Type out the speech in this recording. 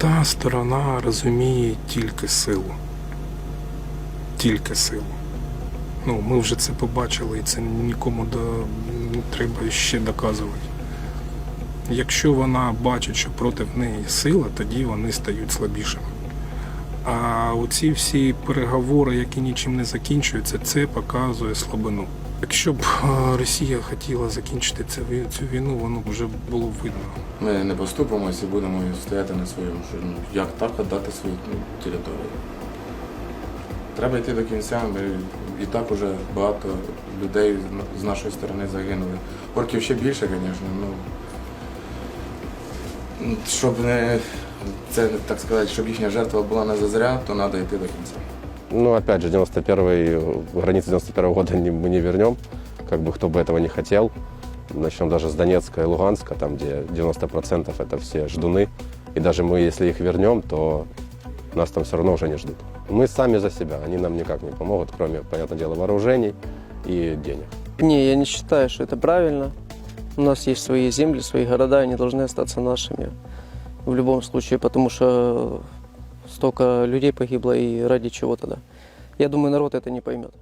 Та сторона розуміє тільки силу. Тільки силу. Ну, ми вже це побачили, і це нікому до... не треба ще доказувати. Якщо вона бачить, що проти неї сила, тоді вони стають слабішими. А оці всі переговори, які нічим не закінчуються, це показує слабину. Якщо б е, Росія хотіла закінчити цю, війну, воно б вже було б видно. Ми не поступимося і будемо стояти на своєму, ну, як так віддати свою ну, територію. Треба йти до кінця. Ми і так уже багато людей з- нашої сторони загинули. Орків ще більше, звісно. Ну, щоб не це так сказати, щоб їхня жертва була не зазря, то треба йти до кінця. Ну, опять же, 91 границы 91 года не- мы не вернем, как бы кто бы этого не хотел. Начнем даже с Донецка и Луганска, там, где 90% это все ждуны. И даже мы, если их вернем, то нас там все равно уже не ждут. Мы сами за себя, они нам никак не помогут, кроме, понятное дело, вооружений и денег. Не, я не считаю, что это правильно. У нас есть свои земли, свои города, они должны остаться нашими в любом случае, потому что столько людей погибло и ради чего тогда. Я думаю, народ это не поймет.